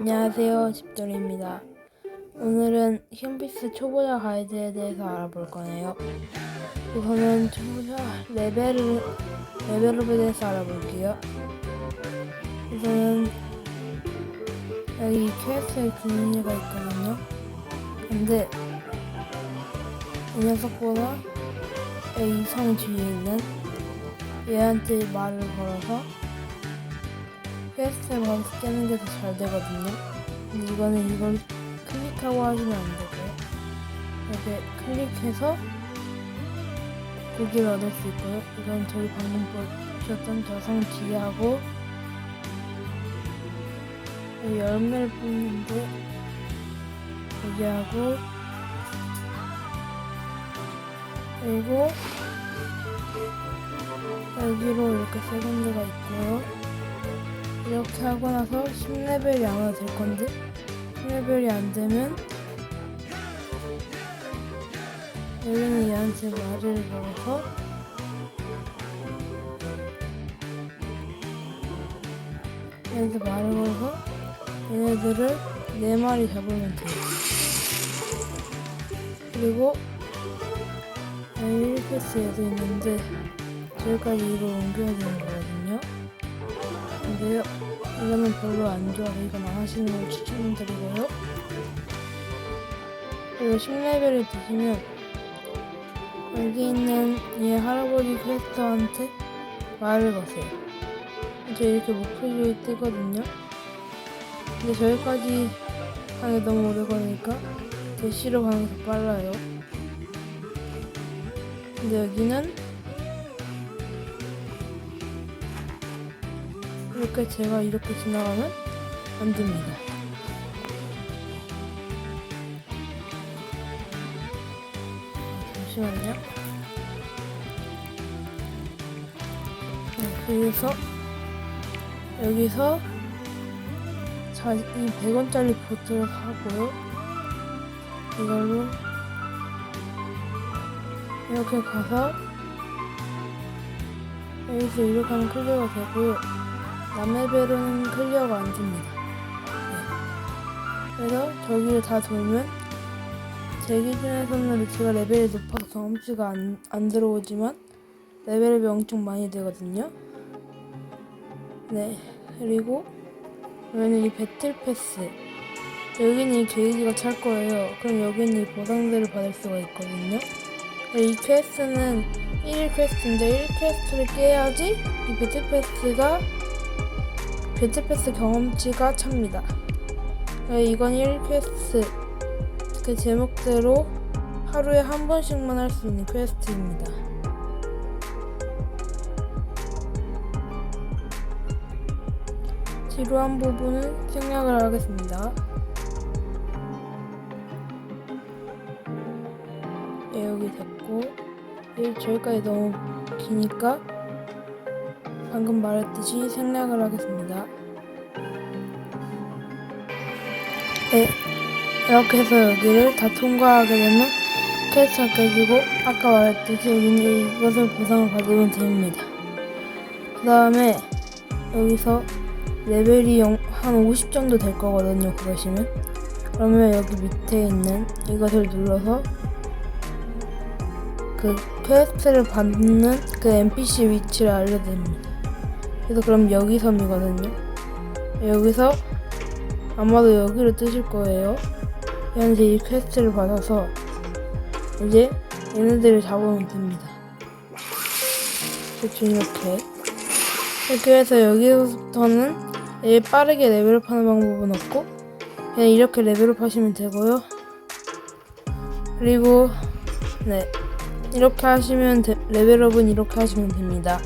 안녕하세요, 집돌입니다. 오늘은 캠피스 초보자 가이드에 대해서 알아볼 거네요. 우선은 초보자 레벨을, 레벨업에 대해서 알아볼게요. 우선은 여기 퀘스트에 주는 애가 있거든요. 근데 이 녀석보다 이성 뒤에 있는 얘한테 말을 걸어서 퀘스트를 바로 깨는 게 더 잘 되거든요. 이거는 이걸 클릭하고 하시면 안 되고요. 이렇게 클릭해서 고기를 얻을 수 있고요. 이건 저희 방금 보셨던 저성 뒤에 하고 여기 열매를 뽑는데 여기 하고 그리고 여기로 이렇게 세 군데가 있고요. 이렇게 하고 나서 10레벨이 아마 될 건데 10레벨이 안 되면 여기는 얘한테 말을 걸어서 얘한테 말을 걸어서 얘네들을 네 마리 잡으면 돼요. 그리고 여기 1패스 얘도 있는데 저기까지 이걸 옮겨야 되는 거거든요. 근데요, 이거는 별로 안안 하시는 걸 추천드리고요. 그리고 10레벨을 드시면 여기 있는 이 할아버지 캐릭터한테 말을 거세요. 이제 이렇게 목표지에 뜨거든요. 근데 저기까지 하는 게 너무 오래 걸리니까 대시로 가는 게더 빨라요. 근데 여기는 이렇게 제가 이렇게 지나가면 안 됩니다. 잠시만요. 네, 그래서 여기서 자, 이 100원짜리 보트를 사고요. 이걸로 이렇게 가서 여기서 이렇게 하면 클리어가 되고요. 남의 배로는 클리어가 안 됩니다. 네. 그래서 저기를 다 돌면 제 기준에서는 제가 레벨이 높아서 경험치가 안, 안 들어오지만 레벨이 엄청 많이 되거든요. 네. 그리고 여기는 이 배틀 패스. 여기는 이 게이지가 찰 거예요. 그럼 여기는 이 보상들을 받을 수가 있거든요. 이 퀘스트는 1일 퀘스트인데 1 퀘스트를 깨야지 이 배틀 패스가 배틀패스 경험치가 찹니다. 네, 이건 1 퀘스트 그 제목대로 하루에 한 번씩만 할 수 있는 퀘스트입니다. 지루한 부분은 생략을 하겠습니다. 예, 여기 됐고 예, 저기까지 너무 기니까 방금 말했듯이 생략을 하겠습니다. 네, 이렇게 해서 여기를 다 통과하게 되면 퀘스트가 깨지고 아까 말했듯이 여기는 이것을 보상을 받으면 됩니다. 그 다음에 여기서 레벨이 영, 한50 정도 될 거거든요. 그러시면 그러면 여기 밑에 있는 이것을 눌러서 그 퀘스트를 받는 그 NPC 위치를 알려드립니다. 그래서 그럼 여기 섬이거든요. 여기서 아마도 여기로 뜨실 거예요. 현재 이 퀘스트를 받아서 이제 얘네들을 잡으면 됩니다. 대충 이렇게 이렇게 해서 여기서부터는 얘 빠르게 레벨업하는 방법은 없고 그냥 이렇게 레벨업 하시면 되고요. 그리고 네 이렇게 하시면 데, 레벨업은 이렇게 하시면 됩니다.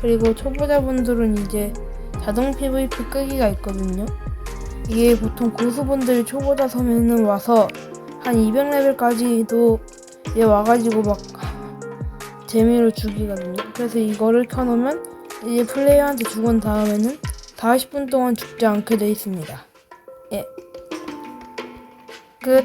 그리고 초보자분들은 이제 자동 PVP 끄기가 있거든요. 이게 보통 고수분들이 초보자 섬에는 와서 한 200레벨까지도 얘 와가지고 막 재미로 죽이거든요. 그래서 이거를 켜놓으면 이제 플레이어한테 죽은 다음에는 40분 동안 죽지 않게 돼 있습니다. 예. 끝.